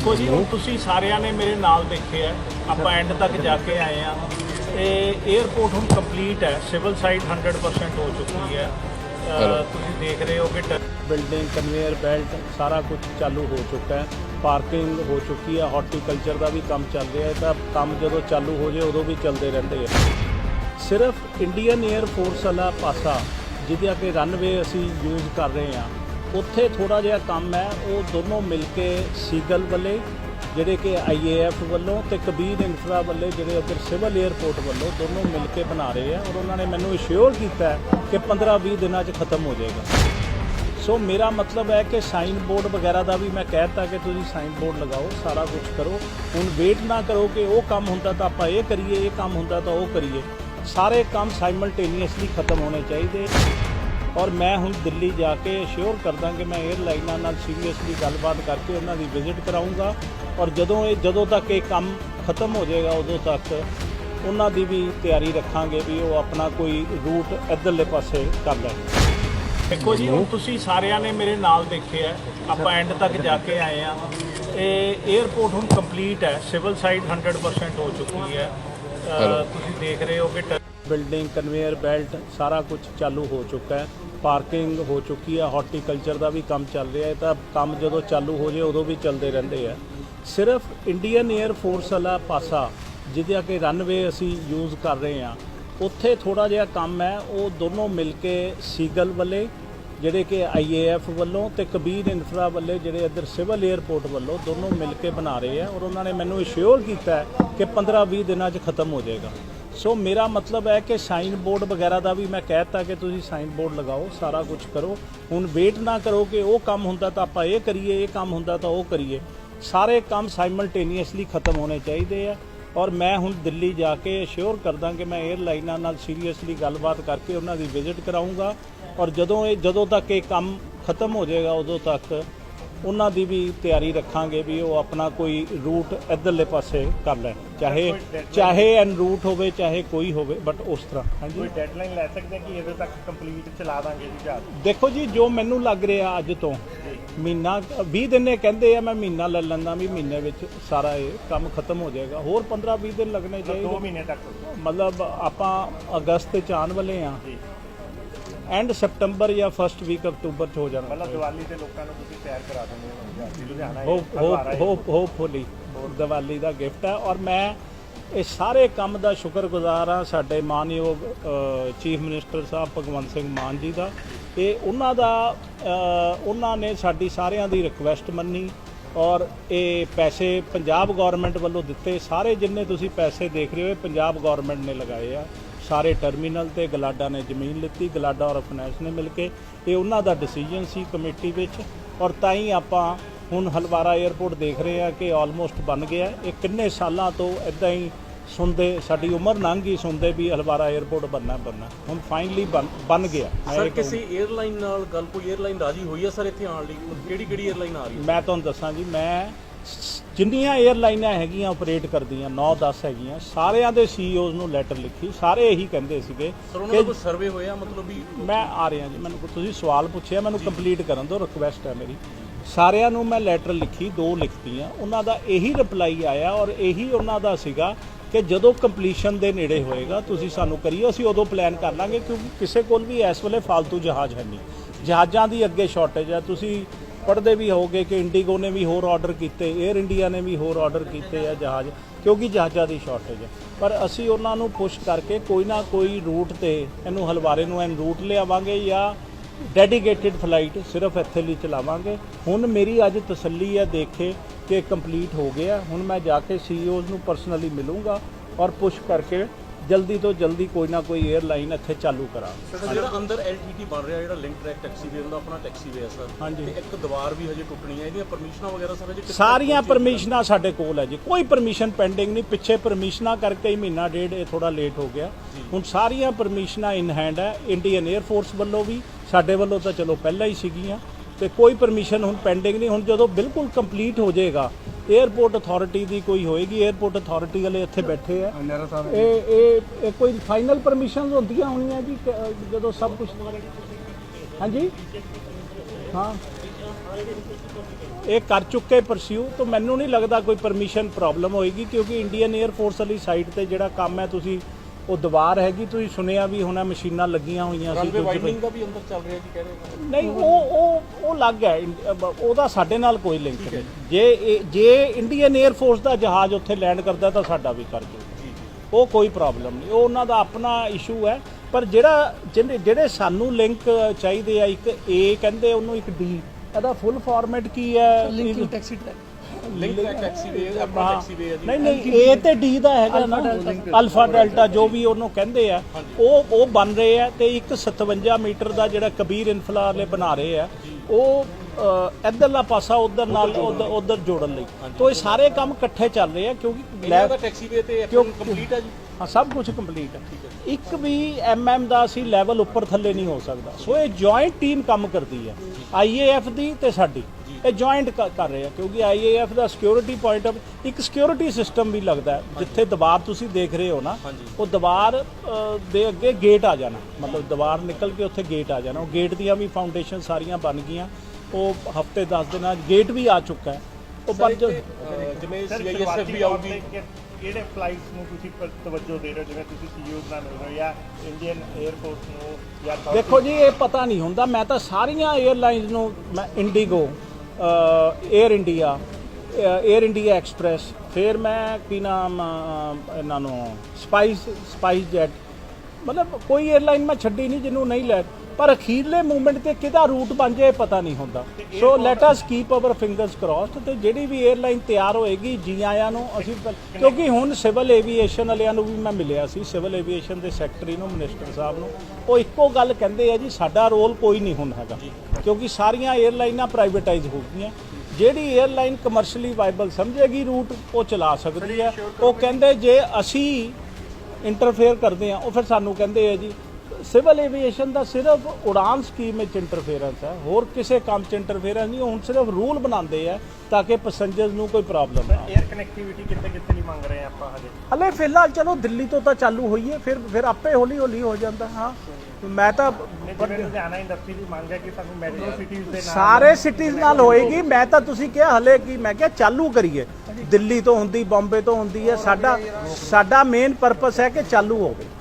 ਦੇਖੋ ਜੀ ਹੁਣ ਤੁਸੀਂ ਸਾਰਿਆਂ ਨੇ ਮੇਰੇ ਨਾਲ ਦੇਖੇ ਦੇਖਿਆ ਆਪਾਂ ਐਂਡ ਤੱਕ ਜਾ ਕੇ ਆਏ ਆ। ਤੇ 에어ਪੋਰਟ ਹੁਣ ਕੰਪਲੀਟ ਹੈ। ਸਿਵਲ ਸਾਈਡ 100% ਹੋ ਚੁੱਕੀ ਹੈ। ਤੁਸੀਂ ਦੇਖ ਰਹੇ ਹੋ ਕਿ ਟ- ਬਿਲਡਿੰਗ ਕਨਵੇਅਰ ਬੈਲਟ ਸਾਰਾ ਕੁਝ ਚਾਲੂ ਹੋ ਚੁੱਕਾ ਹੈ। ਪਾਰਕਿੰਗ ਹੋ ਚੁੱਕੀ ਹੈ। ਹਾਰਟੀਕਲਚਰ ਦਾ ਵੀ ਕੰਮ ਚੱਲ ਰਿਹਾ ਹੈ। ਤਾਂ ਕੰਮ ਜਦੋਂ ਚਾਲੂ ਹੋ ਜੇ ਉਦੋਂ ਵੀ ਚੱਲਦੇ ਰਹਿੰਦੇ ਆ। ਸਿਰਫ ਇੰਡੀਅਨ 에ਅਰ ਵਾਲਾ ਪਾਸਾ ਜਿਹਦੇ ਅੱਗੇ ਰਨਵੇ ਅਸੀਂ ਯੂਜ਼ ਕਰ ਰਹੇ ਹਾਂ ਉੱਥੇ ਥੋੜਾ ਜਿਹਾ ਕੰਮ ਹੈ, ਉਹ ਦੋਨੋਂ ਮਿਲ ਕੇ ਸੀਗਲ ਵੱਲੇ, ਜਿਹੜੇ ਕਿ ਆਈਏਐਫ ਵੱਲੋਂ ਤੇ ਕਬੀਰ ਇਨਫਰਾ ਵੱਲੇ, ਜਿਹੜੇ ਉੱਧਰ ਸਿਵਲ 에ਅਰਪੋਰਟ ਵੱਲੋਂ ਦੋਨੋਂ ਮਿਲ ਕੇ ਬਣਾ ਰਹੇ ਆ ਔਰ ਉਹਨਾਂ ਨੇ ਮੈਨੂੰ ਅਸ਼ੋਰ ਕੀਤਾ ਕਿ 15-20 ਦਿਨਾਂ 'ਚ ਖਤਮ ਹੋ ਜਾਏਗਾ। ਸੋ ਮੇਰਾ ਮਤਲਬ ਹੈ ਕਿ ਸਾਈਨ ਬੋਰਡ ਵਗੈਰਾ ਦਾ ਵੀ ਮੈਂ ਕਹਿਤਾ ਕਿ ਤੁਸੀਂ ਸਾਈਨ ਬੋਰਡ ਲਗਾਓ, ਸਾਰਾ ਕੁਝ ਕਰੋ। ਹੁਣ ਵੇਟ ਨਾ ਕਰੋ ਕਿ ਉਹ ਕੰਮ ਹੁੰਦਾ ਤਾਂ ਆਪਾਂ ਇਹ ਕਰੀਏ, ਇਹ ਕੰਮ ਹੁੰਦਾ ਤਾਂ ਉਹ ਕਰੀਏ। ਸਾਰੇ ਕੰਮ ਸਾਈਮਲਟੇਨੀਅਸਲੀ ਖਤਮ ਹੋਣੇ ਚਾਹੀਦੇ। ਔਰ ਮੈਂ ਹੁਣ ਦਿੱਲੀ ਜਾ ਕੇ ਸ਼ੋਰ ਕਰਦਾ ਕਿ ਮੈਂ 에ਅਰਲਾਈਨਾਂ ਨਾਲ ਸੀਰੀਅਸਲੀ ਗੱਲਬਾਤ ਕਰਕੇ ਉਹਨਾਂ ਦੀ ਵਿਜ਼ਿਟ ਕਰਾਉਂਗਾ ਔਰ ਜਦੋਂ ਇਹ ਜਦੋਂ ਤੱਕ ਇਹ ਕੰਮ ਖਤਮ ਹੋ ਜਾਏਗਾ ਉਦੋਂ ਤੱਕ ਉਹਨਾਂ ਦੀ ਵੀ ਤਿਆਰੀ ਰੱਖਾਂਗੇ ਵੀ ਉਹ ਆਪਣਾ ਕੋਈ ਰੂਟ ਇਧਰਲੇ ਪਾਸੇ ਕਰ ਲੈਣ। ਦੇਖੋ ਜੀ ਹੁਣ ਤੁਸੀਂ ਸਾਰਿਆਂ ਨੇ ਮੇਰੇ ਨਾਲ ਦੇਖਿਆ ਆਪਾਂ ਐਂਡ ਤੱਕ ਜਾ ਕੇ ਆਏ ਆ ਇਹ 에ਅਰਪੋਰਟ ਹੁਣ ਕੰਪਲੀਟ ਹੈ। ਸਿਵਲ ਸਾਈਡ 100% ਹੋ ਚੁੱਕੀ ਹੈ। ਤੁਸੀਂ ਦੇਖ ਰਹੇ ਹੋ ਕਿ ਬਿਲਡਿੰਗ ਕਨਵੇਅਰ ਬੈਲਟ ਸਾਰਾ ਕੁਝ ਚਾਲੂ ਹੋ ਚੁੱਕਾ ਹੈ। ਪਾਰਕਿੰਗ ਹੋ ਚੁੱਕੀ ਹੈ ਹਾਰਟੀਕਲਚਰ ਦਾ ਵੀ ਕੰਮ ਚੱਲ ਰਿਹਾ ਹੈ। ਤਾਂ ਕੰਮ ਜਦੋਂ ਚਾਲੂ ਹੋ ਜੇ ਉਦੋਂ ਵੀ ਚੱਲਦੇ ਰਹਿੰਦੇ ਆ। ਸਿਰਫ ਇੰਡੀਅਨ 에ਅਰ ਫੋਰਸ ਵਾਲਾ ਪਾਸਾ, ਜਿਹਦੇ ਕਿ ਰਨਵੇ ਅਸੀਂ ਯੂਜ਼ ਕਰ ਰਹੇ ਹਾਂ, ਉੱਥੇ ਥੋੜਾ ਜਿਹਾ ਕੰਮ ਹੈ। ਉਹ ਦੋਨੋਂ ਮਿਲ ਕੇ ਸੀਗਲ ਵੱਲੇ, ਜਿਹੜੇ ਕਿ ਆਈਏਐਫ ਵੱਲੋਂ ਤੇ ਕਬੀਰ ਇਨਫਰਾ ਵੱਲੇ, ਜਿਹੜੇ ਇੱਧਰ ਸਿਵਲ 에ਅਰਪੋਰਟ ਵੱਲੋਂ ਦੋਨੋਂ ਮਿਲ ਕੇ ਬਣਾ ਰਹੇ ਆ। ਔਰ ਉਹਨਾਂ ਨੇ ਮੈਨੂੰ ਅਸ਼ੋਰ ਕੀਤਾ ਕਿ 15-20 ਦਿਨਾਂ 'ਚ ਖਤਮ ਹੋ ਜਾਏਗਾ। ਸੋ ਮੇਰਾ ਮਤਲਬ ਹੈ ਕਿ ਸਾਈਨ ਬੋਰਡ ਵਗੈਰਾ ਦਾ ਵੀ ਮੈਂ ਕਹਿਤਾ ਕਿ ਤੁਸੀਂ ਸਾਈਨ ਬੋਰਡ ਲਗਾਓ, ਸਾਰਾ ਕੁਝ ਕਰੋ। ਹੁਣ ਵੇਟ ਨਾ ਕਰੋ ਕਿ ਉਹ ਕੰਮ ਹੁੰਦਾ ਤਾਂ ਆਪਾਂ ਇਹ ਕਰੀਏ, ਇਹ ਕੰਮ ਹੁੰਦਾ ਤਾਂ ਉਹ ਕਰੀਏ। ਸਾਰੇ ਕੰਮ ਸਾਈਮਲਟੇਨੀਅਸਲੀ ਖਤਮ ਹੋਣੇ ਚਾਹੀਦੇ ਆ। ਔਰ ਮੈਂ ਹੁਣ ਦਿੱਲੀ ਜਾ ਕੇ ਅਸ਼ੋਰ ਕਰਦਾ ਕਿ ਮੈਂ 에ਅਰਲਾਈਨਾਂ ਨਾਲ ਸੀਰੀਅਸਲੀ ਗੱਲਬਾਤ ਕਰਕੇ ਉਹਨਾਂ ਦੀ ਵਿਜ਼ਿਟ ਕਰਾਉਂਗਾ ਔਰ ਜਦੋਂ ਇਹ ਜਦੋਂ ਤੱਕ ਇਹ ਕੰਮ ਖਤਮ ਹੋ ਜਾਏਗਾ, ਉਦੋਂ ਤੱਕ ਉਹਨਾਂ ਦੀ ਵੀ ਤਿਆਰੀ ਰੱਖਾਂਗੇ ਵੀ ਉਹ ਆਪਣਾ ਕੋਈ ਰੂਟ ਇੱਧਰਲੇ ਪਾਸੇ ਕਰ ਲੈਣ। ਚਾਹੇ ਚਾਹੇ ਐਨ ਰੂਟ ਹੋਵੇ ਚਾਹੇ ਕੋਈ ਹੋਵੇ ਬਟ ਉਸ ਤਰ੍ਹਾਂ। ਹਾਂਜੀ। ਕੋਈ ਡੈਡਲਾਈਨ ਲੈ ਸਕਦੇ ਕਿ ਇਹਦੇ ਤੱਕ ਕੰਪਲੀਟ ਚਲਾ ਦਾਂਗੇ ਜੀ ਜਹਾਜ਼ ਦੇਖੋ ਜੀ ਜੋ ਮੈਨੂੰ ਲੱਗ ਰਿਹਾ ਅੱਜ ਤੋਂ ਮਹੀਨਾ 20 ਦਿਨ ਇਹ ਕਹਿੰਦੇ ਆ ਮੈਂ ਮਹੀਨਾ ਲੈ ਲੈਂਦਾ ਵੀ ਮਹੀਨੇ ਵਿੱਚ ਸਾਰਾ ਇਹ ਕੰਮ ਖਤਮ ਹੋ ਜਾਏਗਾ। ਹੋਰ 15 20 ਦਿਨ ਲੱਗਣੇ 2 ਚਾਹੀਦੇ। ਮਹੀਨੇ ਤੱਕ। ਮਤਲਬ ਆਪਾਂ ਅਗਸਤ ਚ ਆਉਣ ਵਾਲੇ ਆ। ਐਂਡ ਸਪਟੰਬਰ ਜਾਂ ਫਸਟ ਵੀਕ ਅਕਤੂਬਰ ਚ ਹੋ ਜਾਣਾ। ਮਤਲਬ ਦੀਵਾਲੀ ਤੇ ਲੋਕਾਂ ਨੂੰ ਤੁਸੀਂ ਤਿਆਰ ਕਰਾ ਦਿੰਦੇ ਹੋ Ludhiana hope hope hope hopefully Diwali ਦਾ ਗਿਫਟ ਹੈ ਔਰ ਮੈਂ ਇਹ ਸਾਰੇ ਕੰਮ ਦਾ ਸ਼ੁਕਰਗੁਜ਼ਾਰ ਹਾਂ ਸਾਡੇ ਮਾਨਯੋਗ ਚੀਫ ਮਿਨਿਸਟਰ ਸਾਹਿਬ ਭਗਵੰਤ ਸਿੰਘ ਮਾਨ ਜੀ ਦਾ। ਤੇ ਉਹਨਾਂ ਦਾ ਉਹਨਾਂ ਨੇ ਸਾਡੀ ਸਾਰਿਆਂ ਦੀ ਰਿਕੁਐਸਟ ਮੰਨੀ ਔਰ ਇਹ ਪੈਸੇ ਪੰਜਾਬ ਗਵਰਨਮੈਂਟ ਵੱਲੋਂ ਦਿੱਤੇ। ਸਾਰੇ ਜਿੰਨੇ ਤੁਸੀਂ ਪੈਸੇ ਦੇਖ ਰਹੇ ਹੋ ਇਹ ਪੰਜਾਬ ਗਵਰਨਮੈਂਟ ਨੇ ਲਗਾਏ ਆ। ਸਾਰੇ ਟਰਮੀਨਲ ਤੇ ਗਲਾਡਾ ਨੇ ਜ਼ਮੀਨ ਲਿੱਤੀ ਗਲਾਡਾ ਔਰ ਫਾਈਨੈਂਸ ਨੇ ਮਿਲ ਕੇ। ਇਹ ਉਹਨਾਂ ਦਾ ਡਿਸੀਜਨ ਸੀ ਕਮੇਟੀ ਵਿੱਚ ਔਰ ਤਾਂ ਹੀ ਆਪਾਂ ਹੁਣ ਹਲਵਾਰਾ 에ਅਰਪੋਰਟ ਦੇਖ ਰਹੇ ਆ ਕਿ ਆਲਮੋਸਟ ਬਣ ਗਿਆ। ਇਹ ਕਿੰਨੇ ਸਾਲਾਂ ਤੋਂ ਇਦਾਂ ਹੀ ਸੁਣਦੇ ਸਾਡੀ ਉਮਰ ਲੰਘ ਗਈ ਸੁਣਦੇ ਵੀ ਹਲਵਾਰਾ 에ਅਰਪੋਰਟ ਬੰਨਾ ਬੰਨਾ ਹੁਣ ਫਾਈਨਲੀ ਬਣ ਗਿਆ। ਸਰ ਕਿਸੇ 에ਅਰਲਾਈਨ ਨਾਲ ਗੱਲ ਕੋਈ 에ਅਰਲਾਈਨ ਰਾਜੀ ਹੋਈ ਹੈ ਸਰ ਇੱਥੇ ਆਉਣ ਲਈ? ਕਿਹੜੀ ਕਿਹੜੀ 에ਅਰਲਾਈਨ ਆ ਰਹੀ ਮੈਂ ਤੁਹਾਨੂੰ ਦੱਸਾਂ ਜੀ ਮੈਂ ਜਿੰਨੀਆਂ 에ਅਰਲਾਈਨਾਂ ਹੈਗੀਆਂ ਆਪਰੇਟ ਕਰਦੀਆਂ 9-10 ਹੈਗੀਆਂ ਸਾਰਿਆਂ ਦੇ ਸੀਈਓਜ਼ ਨੂੰ ਲੈਟਰ ਲਿਖੀ ਸਾਰੇ ਇਹੀ ਕਹਿੰਦੇ ਸੀਗੇ ਸਰ ਉਹਨਾਂ ਦਾ ਸਰਵੇ ਹੋਇਆ? ਮਤਲਬ ਵੀ ਮੈਂ ਆ ਰਿਹਾ ਜੀ ਮੈਨੂੰ ਤੁਸੀਂ ਸਵਾਲ ਪੁੱਛਿਆ ਮੈਨੂੰ ਕੰਪਲੀਟ ਕਰਨ ਦਿਓ ਰਿਕੁਐਸਟ ਹੈ ਮੇਰੀ। ਸਾਰਿਆਂ ਨੂੰ ਮੈਂ ਲੈਟਰ ਲਿਖੀ ਦੋ ਲਿਖਤੀਆਂ ਉਹਨਾਂ ਦਾ ਇਹੀ ਰਿਪਲਾਈ ਆਇਆ ਔਰ ਇਹੀ ਉਹਨਾਂ ਦਾ ਸੀਗਾ ਕਿ ਜਦੋਂ ਕੰਪਲੀਸ਼ਨ ਦੇ ਨੇੜੇ ਹੋਏਗਾ ਤੁਸੀਂ ਸਾਨੂੰ ਕਰੀਓ ਅਸੀਂ ਉਦੋਂ ਪਲਾਨ ਕਰ ਲਾਂਗੇ ਕਿਉਂਕਿ ਕਿਸੇ ਕੋਲ ਵੀ ਇਸ ਵੇਲੇ ਫਾਲਤੂ ਜਹਾਜ਼ ਹੈ ਨਹੀਂ। ਜਹਾਜ਼ਾਂ ਦੀ ਅੱਗੇ ਸ਼ਾਰਟੇਜ ਹੈ ਤੁਸੀਂ ਪੜ੍ਹਦੇ ਵੀ ਹੋਗੇ ਕਿ ਇੰਡੀਗੋ ਨੇ ਵੀ ਹੋਰ ਆਰਡਰ ਕੀਤੇ 에ਅਰ ਇੰਡੀਆ ਨੇ ਵੀ ਹੋਰ ਆਰਡਰ ਕੀਤੇ ਆ ਜਹਾਜ਼, ਕਿਉਂਕਿ ਜਹਾਜ਼ਾਂ ਦੀ ਸ਼ਾਰਟੇਜ ਹੈ ਪਰ ਅਸੀਂ ਉਹਨਾਂ ਨੂੰ ਪੁਸ਼ ਕਰਕੇ ਕੋਈ ਨਾ ਕੋਈ ਰੂਟ ਤੇ ਇਹਨੂੰ ਹਲਵਾਰੇ ਨੂੰ ਐਨ ਰੂਟ ਲਿਆਵਾਂਗੇ ਜਾਂ ਡੈਡੀਕੇਟਿਡ ਫਲਾਈਟ ਸਿਰਫ ਇੱਥੇ ਲਈ ਚਲਾਵਾਂਗੇ। ਹੁਣ ਮੇਰੀ ਅੱਜ ਤਸੱਲੀ ਹੈ ਦੇਖੇ ਕਿ ਕੰਪਲੀਟ ਹੋ ਗਿਆ। ਹੁਣ ਮੈਂ ਜਾ ਕੇ ਸੀਈਓਜ਼ ਨੂੰ ਪਰਸਨਲੀ ਮਿਲੂੰਗਾ ਔਰ ਪੁਸ਼ ਕਰਕੇ ਜਲਦੀ ਤੋਂ ਜਲਦੀ ਕੋਈ ਨਾ ਕੋਈ 에ਅਰਲਾਈਨ ਇੱਥੇ ਚਾਲੂ ਕਰਾਂ। ਸਰ ਜਿਹੜਾ ਅੰਦਰ ਐਲਟੀਟੀ ਬਣ ਰਿਹਾ ਜਿਹੜਾ ਲਿੰਕ ਟਰੈਕ ਟੈਕਸੀਵੇ ਉਹਦਾ ਆਪਣਾ ਟੈਕਸੀਵੇ ਹੈ ਸਰ। ਹਾਂਜੀ। ਤੇ ਇੱਕ ਦੀਵਾਰ ਵੀ ਹਜੇ ਟੁੱਟਣੀ ਹੈ ਇਹਦੀਆਂ ਪਰਮਿਸ਼ਨਾਂ ਵਗੈਰਾ ਸਰ ਹਜੇ ਕਿੱਥੇ ਸਾਰੀਆਂ? ਪਰਮਿਸ਼ਨਾਂ ਸਾਡੇ ਕੋਲ ਹੈ ਜੀ। ਕੋਈ ਪਰਮਿਸ਼ਨ ਪੈਂਡਿੰਗ ਨਹੀਂ। ਪਿੱਛੇ ਪਰਮਿਸ਼ਨਾਂ ਕਰਕੇ ਹੀ ਮਹੀਨਾ ਡੇਢ ਇਹ ਥੋੜਾ ਲੇਟ ਹੋ ਗਿਆ। ਹੁਣ ਸਾਰੀਆਂ ਪਰਮਿਸ਼ਨਾਂ ਇਨ ਹੈਂਡ ਹੈ ਇੰਡੀਅਨ 에ਅਰ ਫੋਰਸ ਵੱਲੋਂ ਵੀ ਸਾਡੇ ਵੱਲੋਂ ਤਾਂ ਚਲੋ ਪਹਿਲਾਂ ਹੀ ਸੀਗੀਆਂ। ਤੇ ਕੋਈ ਪਰਮਿਸ਼ਨ ਹੁਣ ਪੈਂਡਿੰਗ ਨਹੀਂ। ਹੁਣ ਜਦੋਂ ਬਿਲਕੁਲ ਕੰਪਲੀਟ ਹੋ ਜਾਏਗਾ ਏਅਰਪੋਰਟ ਅਥਾਰਟੀ ਦੀ ਕੋਈ ਹੋਏਗੀ ਏਅਰਪੋਰਟ ਅਥਾਰਟੀ ਵਾਲੇ ਇੱਥੇ ਬੈਠੇ ਆ। ਇਹ ਇਹ ਕੋਈ ਫਾਈਨਲ ਪਰਮਿਸ਼ਨਸ ਹੁੰਦੀਆਂ ਹੋਣੀਆਂ ਜੀ ਜਦੋਂ ਸਭ ਕੁਝ ਹਾਂਜੀ? ਹਾਂ। ਇਹ ਕਰ ਚੁੱਕੇ ਪਰਸਿਊ ਤੋਂ ਮੈਨੂੰ ਨਹੀਂ ਲੱਗਦਾ ਕੋਈ ਪਰਮਿਸ਼ਨ ਪ੍ਰੋਬਲਮ ਹੋਏਗੀ ਕਿਉਂਕਿ ਇੰਡੀਅਨ ਏਅਰਫੋਰਸ ਵਾਲੀ ਸਾਈਟ ਤੇ ਜਿਹੜਾ ਕੰਮ ਹੈ ਤੁਸੀਂ ਉਹ ਦੀਵਾਰ ਹੈਗੀ ਤੁਸੀਂ ਸੁਣਿਆ ਵੀ ਹੁਣ ਮਸ਼ੀਨਾਂ ਲੱਗੀਆਂ ਹੋਈਆਂ ਸੀ ਰਨਵੇ ਦੂਜੇ ਵਾਈਡਨਿੰਗ ਦਾ ਵੀ ਅੰਦਰ ਚੱਲ ਰਿਹਾ ਜੀ ਕਹਿ ਰਹੇ ਨੇ ਨਹੀਂ ਉਹ ਉਹ ਉਹ ਲੱਗ ਹੈ ਉਹਦਾ ਸਾਡੇ ਨਾਲ ਕੋਈ ਲਿੰਕ ਨਹੀਂ। ਜੇ। ਜੇ ਇੰਡੀਅਨ 에ਅਰ ਫੋਰਸ ਦਾ ਜਹਾਜ਼ ਉੱਥੇ ਲੈਂਡ ਕਰਦਾ ਤਾਂ ਸਾਡਾ ਵੀ ਕਰ ਜਾਊਗਾ ਉਹ ਕੋਈ ਪ੍ਰੋਬਲਮ ਨਹੀਂ। ਉਹ ਉਹਨਾਂ ਦਾ ਆਪਣਾ ਇਸ਼ੂ ਹੈ ਪਰ ਜਿਹੜਾ ਜਿਹੜੇ ਜਿਹੜੇ ਸਾਨੂੰ ਲਿੰਕ ਚਾਹੀਦੇ ਆ ਇੱਕ ਏ ਕਹਿੰਦੇ ਉਹਨੂੰ ਇੱਕ ਡੀ ਇਹਦਾ ਫੁੱਲ ਫਾਰਮੈਟ ਕੀ ਹੈ? ਲਿੰਕਿੰਗ ਟੈਕਸੀ ਟਰੈਕ ਲਿੰਕ ਆਪਣਾ ਹੈ। ਜੀ। ਨਹੀਂ ਨਹੀਂ ਏ ਤੇ ਡੀ ਦਾ ਹੈਗਾ ਨਾ ਅਲਫਾ ਡੈਲਟਾ ਜੋ ਵੀ ਉਹਨੂੰ ਕਹਿੰਦੇ ਆ ਉਹ ਉਹ ਬਣ ਰਹੇ ਆ ਤੇ ਇੱਕ 57 ਮੀਟਰ ਦਾ ਜਿਹੜਾ ਕਬੀਰ ਇਨਫਲਾ ਵਾਲੇ ਬਣਾ ਰਹੇ ਆ ਉਹ ਇੱਧਰਲਾ ਪਾਸਾ ਉਧਰ ਨਾਲ ਉਧਰ ਜੋੜਨ ਲਈ। ਤੋਂ ਇਹ ਸਾਰੇ ਕੰਮ ਇਕੱਠੇ ਚੱਲ ਰਹੇ ਆ ਕਿਉਂਕਿ ਇਹਨਾਂ ਲੈ- ਦਾ ਟੈਕਸੀ ਵੇ ਤੇ ਕੰਪਲੀਟ ਹੈ ਜੀ। ਹਾਂ ਸਭ ਕੁਝ ਕੰਪਲੀਟ ਹੈ। ਇੱਕ ਵੀ ਐਮਐਮ ਦਾ ਅਸੀਂ ਲੈਵਲ ਉੱਪਰ ਥੱਲੇ ਨਹੀਂ ਹੋ ਸਕਦਾ। ਸੋ ਇਹ ਜੁਆਇੰਟ ਟੀਮ ਕੰਮ ਕਰਦੀ ਹੈ। ਆਈਏਐਫ ਦੀ ਤੇ ਸਾਡੀ। ਇਹ ਜੁਆਇੰਟ ਕਰ ਰਹੇ ਆ ਕਿਉਂਕਿ ਆਈਏਐਫ ਦਾ ਸਿਕਿਉਰਿਟੀ ਪੁਆਇੰਟ ਆਫ ਇੱਕ ਸਿਕਿਉਰਿਟੀ ਸਿਸਟਮ ਵੀ ਲੱਗਦਾ ਹੈ। ਜਿੱਥੇ ਦੀਵਾਰ ਤੁਸੀਂ ਦੇਖ ਰਹੇ ਹੋ ਨਾ ਉਹ ਦੀਵਾਰ ਦੇ ਅੱਗੇ ਗੇਟ ਆ ਜਾਣਾ। ਮਤਲਬ ਦੀਵਾਰ ਨਿਕਲ ਕੇ ਉੱਥੇ ਗੇਟ ਆ ਜਾਣਾ। ਉਹ ਗੇਟ ਦੀਆਂ ਵੀ ਫਾਊਂਡੇਸ਼ਨ ਸਾਰੀਆਂ ਬਣ ਗਈਆਂ। ਉਹ ਹਫ਼ਤੇ 10 ਦਿਨਾਂ ਗੇਟ ਵੀ ਆ ਚੁੱਕਾ ਹੈ। ਉਹ ਪਰ ਜਿਵੇਂ ਸੀਆਈਐਸਐਫ ਵੀ ਕਿ- ਕਿਹੜੇ ਫਲਾਈਟਸ ਨੂੰ ਤੁਸੀਂ ਤਵੱਜੋ ਦੇ ਰਹੇ ਹੋ? ਜਿਵੇਂ ਤੁਸੀਂ ਸੀਯੂ ਨਾਲ ਮਿਲ ਰਹੇ ਹੋ ਇੰਡੀਅਨ 에ਅਰਪੋਰਟ ਨੂੰ ਜਾਂ ਦੇਖੋ ਜੀ, ਇਹ ਪਤਾ ਨਹੀਂ ਹੁੰਦਾ। ਮੈਂ ਤਾਂ ਸਾਰੀਆਂ 에ਅਰਲਾਈਨਸ ਨੂੰ ਮੈਂ IndiGo Air India Air India Express ਫਿਰ ਮੈਂ ਕੀ ਨਾਮ ਇਹਨਾਂ ਨੂੰ ਸਪਾਈਸ ਸਪਾਈਸ ਜੈਟ ਮਤਲਬ ਕੋਈ 에ਅਰਲਾਈਨ ਮੈਂ ਛੱਡੀ ਨਹੀਂ, ਜਿਹਨੂੰ ਨਹੀਂ ਲੈ ਪਰ ਅਖੀਰਲੇ ਮੂਮੈਂਟ ਤੇ ਕਿਹਦਾ ਰੂਟ ਬਣ ਜਾਏ ਪਤਾ ਨਹੀਂ ਹੁੰਦਾ। So let us keep our fingers crossed ਤੇ ਜਿਹੜੀ ਵੀ 에ਅਰਲਾਈਨ ਤਿਆਰ ਹੋਏਗੀ ਜੀ ਆਇਆਂ ਨੂੰ ਅਸੀਂ ਕਿਉਂਕਿ ਹੁਣ ਸਿਵਲ ਏਵੀਏਸ਼ਨ ਵਾਲਿਆਂ ਨੂੰ ਵੀ ਮੈਂ ਮਿਲਿਆ ਸੀ ਸਿਵਲ ਏਵੀਏਸ਼ਨ ਦੇ ਸੈਕਟਰੀ ਨੂੰ ਮਿਨਿਸਟਰ ਸਾਹਿਬ ਨੂੰ। ਉਹ ਇੱਕੋ ਗੱਲ ਕਹਿੰਦੇ ਆ ਜੀ ਸਾਡਾ ਰੋਲ ਕੋਈ ਨਹੀਂ ਹੁਣ ਹੈਗਾ। ਕਿਉਂਕਿ ਸਾਰੀਆਂ 에ਅਰਲਾਈਨਾਂ ਪ੍ਰਾਈਵੇਟਾਈਜ਼ ਹੋ ਗਈਆਂ। ਜਿਹੜੀ 에ਅਰਲਾਈਨ ਕਮਰਸ਼ੀਅਲੀ ਵਾਇਬਲ ਸਮਝੇਗੀ ਰੂਟ ਉਹ ਚਲਾ ਸਕਦੀ ਹੈ ਉਹ ਕਹਿੰਦੇ ਜੇ ਅਸੀਂ ਇੰਟਰਫੇਅਰ ਕਰਦੇ ਆ ਉਹ ਫਿਰ ਸਾਨੂੰ ਕਹਿੰਦੇ ਆ ਜੀ ਸਿਵਲ ਏਵੀਏਸ਼ਨ ਦਾ ਸਿਰਫ ਉਡਾਨ ਸਕੀਮ ਵਿੱਚ ਇੰਟਰਫੇਰੈਂਸ ਹੈ। ਹੋਰ ਕਿਸੇ ਕੰਮ 'ਚ ਇੰਟਰਫੇਰੈਂਸ ਨਹੀਂ ਹੁਣ ਸਿਰਫ ਰੂਲ ਬਣਾਉਂਦੇ ਆ ਤਾਂ ਕਿ ਪੈਸੇਂਜਰਸ ਨੂੰ ਕੋਈ ਪ੍ਰੋਬਲਮ ਨਾ ਆਵੇ 에ਅਰ ਕਨੈਕਟੀਵਿਟੀ ਕਿੱਥੇ ਕਿੱਥੇ ਲਈ ਮੰਗ ਰਹੇ ਆਪਾਂ ਹਜੇ? ਹਲੇ ਫਿਲਹਾਲ ਚਲੋ ਦਿੱਲੀ ਤੋਂ ਤਾਂ ਚਾਲੂ ਹੋਈ ਹੈ ਫਿਰ ਫਿਰ ਆਪੇ ਹੌਲੀ ਹੌਲੀ ਹੋ ਜਾਂਦਾ ਹਾਂ। ਮੈਂ ਤਾਂ ਲੁਧਿਆਣਾ ਇੰਡਸਟਰੀ ਦੀ ਮੰਗ ਹੈ ਕਿ ਸਾਨੂੰ ਮੈਟਰੋ ਸਿਟੀਜ਼ ਦੇ ਨਾਲ ਸਾਰੇ ਸਿਟੀਜ਼ ਨਾਲ ਹੋਏਗੀ। ਮੈਂ ਤਾਂ ਤੁਸੀਂ ਕਿਹਾ ਹਲੇ ਕੀ ਮੈਂ ਕਿਹਾ ਚਾਲੂ ਕਰੀਏ। ਦਿੱਲੀ ਤੋਂ ਹੁੰਦੀ ਬੰਬੇ ਤੋਂ ਹੁੰਦੀ ਹੈ ਸਾਡਾ ਸਾਡਾ ਮੇਨ ਪਰਪਸ ਹੈ ਕਿ ਚਾਲੂ ਹੋਵੇ।